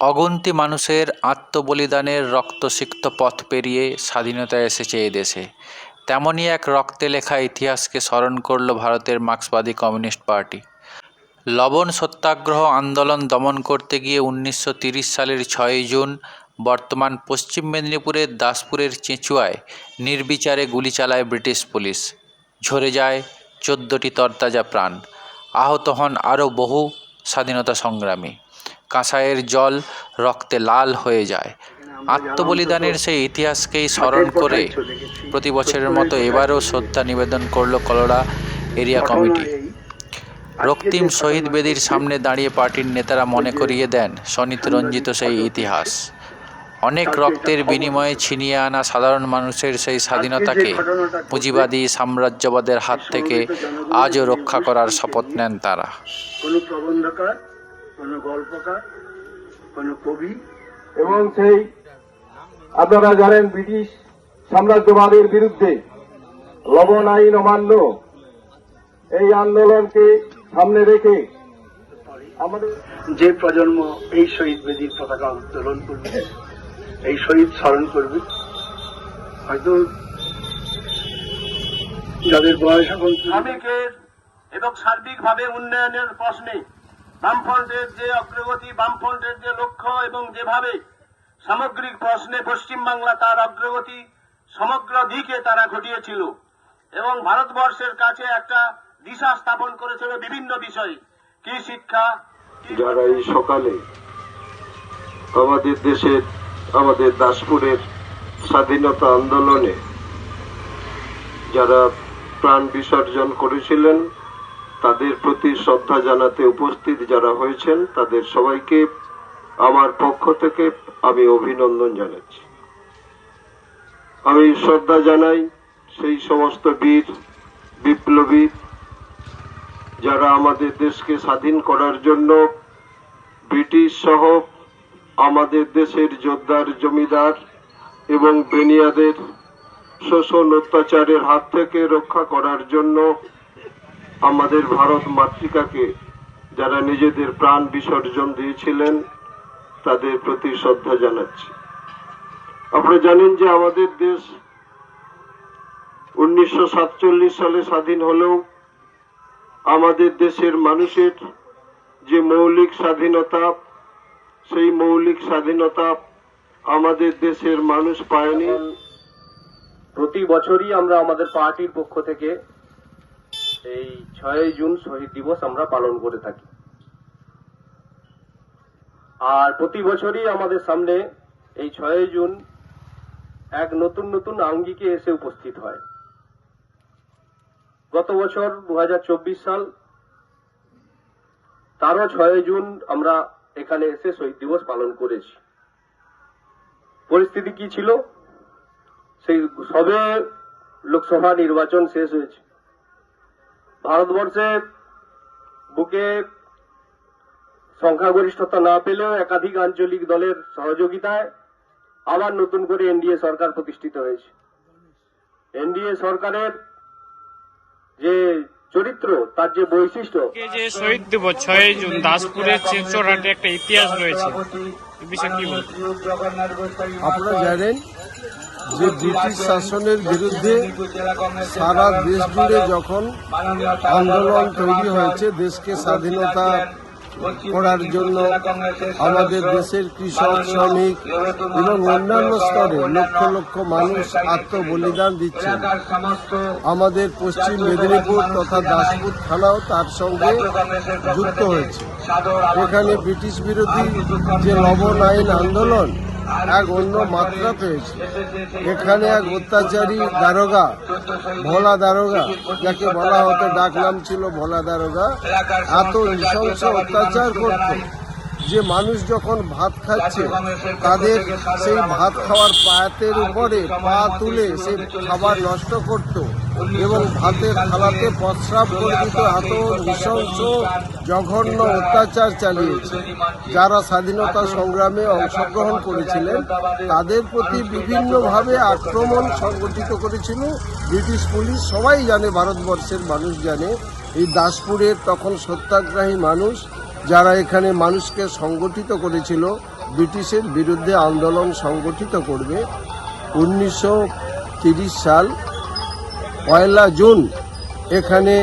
অগুন্তি মানুষের আত্মবলিদানের রক্তসিক্ত পথ পেরিয়ে স্বাধীনতা এসেছে দেশে। তেমনই এক রক্তে লেখা ইতিহাসকে স্মরণ করল ভারতের মার্ক্সবাদী কমিউনিস্ট পার্টি। লবণ সত্যাগ্রহ আন্দোলন দমন করতে গিয়ে উনিশশো সালের ছয়ই জুন বর্তমান পশ্চিম মেদিনীপুরের দাসপুরের চেঁচুয়ায় নির্বিচারে গুলি চালায় ব্রিটিশ পুলিশ। ঝরে যায় চোদ্দোটি তরতাজা প্রাণ। আহত হন আরও বহু স্বাধীনতা সংগ্রামী। কাঁসাইয়ের জল রক্তে লাল হয়ে যায়। আত্মবলিদানের সেই ইতিহাসকেই স্মরণ করে প্রতি বছরের মতো এবারও শ্রদ্ধা নিবেদন করল কলোরা এরিয়া কমিটি। রক্তিম শহীদ বেদির সামনে দাঁড়িয়ে পার্টির নেতারা মনে করিয়ে দেন স্বনিত রঞ্জিত সেই ইতিহাস। অনেক রক্তের বিনিময়ে ছিনিয়ে আনা সাধারণ মানুষের সেই স্বাধীনতাকে পুঁজিবাদী সাম্রাজ্যবাদের হাত থেকে আজও রক্ষা করার শপথ নেন তারা। কোনো গল্পকার কোনো কবি। এবং সেই আপনারা জানেন ব্রিটিশ সাম্রাজ্যবাদের বিরুদ্ধে লবণ আইন অমান্য। এই আন্দোলনকে সামনে রেখে আমাদের যে প্রজন্ম এই শহীদ বেদির পতাকা উত্তোলন করবে এই শহীদ স্মরণ করবে হয়তো যাদের বয়স এখন শ্রমিকের এবং সার্বিকভাবে উন্নয়নের প্রশ্নে বামফ্রন্টের যে অগ্রগতি, বামফ্রন্টের যে লক্ষ্য এবং যেভাবে সামগ্রিক প্রশ্নে পশ্চিমবাংলা তার অগ্রগতি সমগ্র দিকে তারা ঘটিয়েছিল এবং ভারতবর্ষের কাছে একটা দিশা স্থাপন করেছিল বিভিন্ন বিষয়ে। কি শিক্ষা যারা এই সকালে আমাদের দেশের, আমাদের দাসপুরের স্বাধীনতা আন্দোলনে যারা প্রাণ বিসর্জন করেছিলেন তাদের প্রতি শ্রদ্ধা জানাতে উপস্থিত যারা হয়েছেন, তাদের সবাইকে আমার পক্ষ থেকে আমি অভিনন্দন জানাচ্ছি। আমি শ্রদ্ধা জানাই সেই সমস্ত বীর, বিপ্লবী, যারা আমাদের দেশকে স্বাধীন করার জন্য ব্রিটিশ সহ আমাদের দেশের যোদ্ধার, জমিদার এবং বেনিয়াদের শোষণ অত্যাচারের হাত থেকে রক্ষা করার জন্য আমাদের ভারত মাতৃকাকে যারা নিজেদের প্রাণ বিসর্জন দিয়েছিলেন, তাদের প্রতি শ্রদ্ধা জানাচ্ছি। আপনারা জানেন যে আমাদের দেশ উনিশশো সাতচল্লিশ সালে স্বাধীন হলেও আমাদের দেশের মানুষের যে মৌলিক স্বাধীনতা, সেই মৌলিক স্বাধীনতা আমাদের দেশের মানুষ পায়নি। প্রতি বছরই আমরা আমাদের পার্টির পক্ষ থেকে এই ছয় জুন শহীদ দিবস আমরা পালন করে থাকি। আর প্রতি বছরই আমাদের সামনে এই ছয় জুন এক নতুন নতুন আঙ্গিকে এসে উপস্থিত হয়। গত বছর দু হাজার চব্বিশ সাল তারও ছয় জুন আমরা এখানে এসে শহীদ দিবস পালন করেছি। পরিস্থিতি কি ছিল? সেই সবে লোকসভা নির্বাচন শেষ হয়েছে। ভারতবর্ষে বুকে সংখ্যাগরিষ্ঠতা না পেলেও একাধিক আঞ্চলিক দলের সহযোগিতায় আবার নতুন করে এনডিএ সরকার প্রতিষ্ঠিত হয়েছে। এনডিএ সরকারের যে চরিত্র, তার যে বৈশিষ্ট্য শহীদ দিবস ছয় জুন, দাসপুরের চেচরহাটে একটা ইতিহাস রয়েছে। আপনারা জানেন যে ব্রিটিশ শাসনের বিরুদ্ধে সারা দেশ জুড়ে যখন আন্দোলন তৈরি হয়েছে, দেশকে স্বাধীনতা করার জন্য আমাদের দেশের কৃষক, শ্রমিক এবং অন্যান্য স্তরে লক্ষ লক্ষ মানুষ আত্মবলিদান দিচ্ছে আমাদের পশ্চিম মেদিনীপুর তথা দাসপুর থানাও তার সঙ্গে যুক্ত হয়েছে। এখানে ব্রিটিশ বিরোধী যে লবণ আইন আন্দোলন এক অন্য মাত্রা পেয়েছে এখানে এক অত্যাচারী দারোগা, ভোলা দারোগা, যাকে বলা হতো ডাকলাম ছিল ভোলা দারোগা, এত নৃশংস অত্যাচার করত। যে মানুষ যখন ভাত খাচ্ছে, তাদের সেই ভাত খাওয়ার পায়াতের উপরে পা তুলে সেই খাবার নষ্ট করত এবং ভাতের থালাতে প্রস্রাব করে দিত, এত নৃশংস, জঘন্য অত্যাচার চালিয়েছে। যারা স্বাধীনতা সংগ্রামে অংশগ্রহণ করেছিলেন, তাদের প্রতি বিভিন্নভাবে আক্রমণ সংগঠিত করেছিল। ব্রিটিশ পুলিশ সবাই জানে, ভারতবর্ষের মানুষ জানে, এই দাসপুরের তখন সত্যাগ্রহী মানুষ যারা এখানে মানুষকে সংগঠিত করেছিল, ব্রিটিশের বিরুদ্ধে আন্দোলন সংগঠিত করবে, উনিশশো সাল, পয়লা জুন, এখানে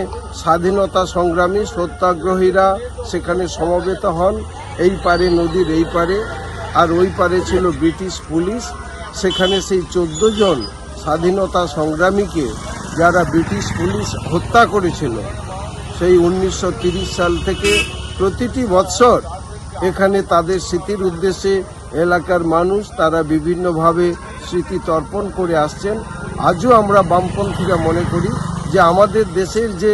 স্বাধীনতা সংগ্রামী সত্যাগ্রহীরা সেখানে সমবেত হন। এই পারে নদীর এই পারে, আর ওই পারে ছিল ব্রিটিশ পুলিশ। সেখানে সেই চোদ্দ জন স্বাধীনতা সংগ্রামীকে যারা ব্রিটিশ পুলিশ হত্যা করেছিল, সেই উনিশশো সাল থেকে প্রতিটি বৎসর এখানে তাদের স্মৃতির উদ্দেশ্যে এলাকার মানুষ তারা বিভিন্নভাবে স্মৃতি তর্পণ করে আসছেন। আজও আমরা বামপন্থীরা মনে করি যে আমাদের দেশের যে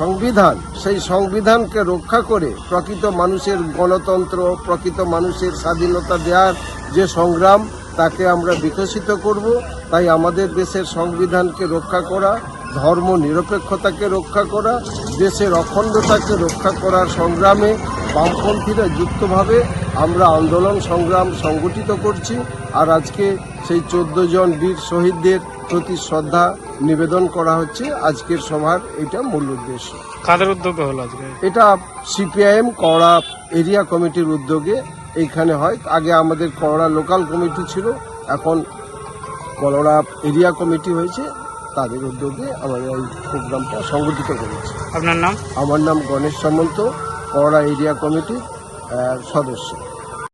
সংবিধান, সেই সংবিধানকে রক্ষা করে প্রকৃত মানুষের গণতন্ত্র, প্রকৃত মানুষের স্বাধীনতা দেওয়ার যে সংগ্রাম, তাকে আমরা বিকশিত করব। তাই আমাদের দেশের সংবিধানকে রক্ষা করা, ধর্ম নিরপেক্ষতাকে রক্ষা করা দেশের অখণ্ডতাকে রক্ষা করার সংগ্রামে বামপন্থীরা যুক্তভাবে আমরা আন্দোলন সংগ্রাম সংগঠিত করছি আর আজকে সেই চোদ্দ জন বীর শহীদদের প্রতি শ্রদ্ধা নিবেদন করা হচ্ছে। আজকের সভার এটা মূল উদ্দেশ্য। কাদের উদ্যোগে হলো আজকে? এটা সিপিআইএম কড়া এরিয়া কমিটির উদ্যোগে এইখানে হয়। আগে আমাদের করোড়া লোকাল কমিটি ছিল এখন করোড়া এরিয়া কমিটি হয়েছে। তাদের উদ্যোগে আমরা এই প্রোগ্রামটা সংগঠিত করেছি। আপনার নাম? আমার নাম গণেশ সামন্ত করোড়া এরিয়া কমিটির সদস্য।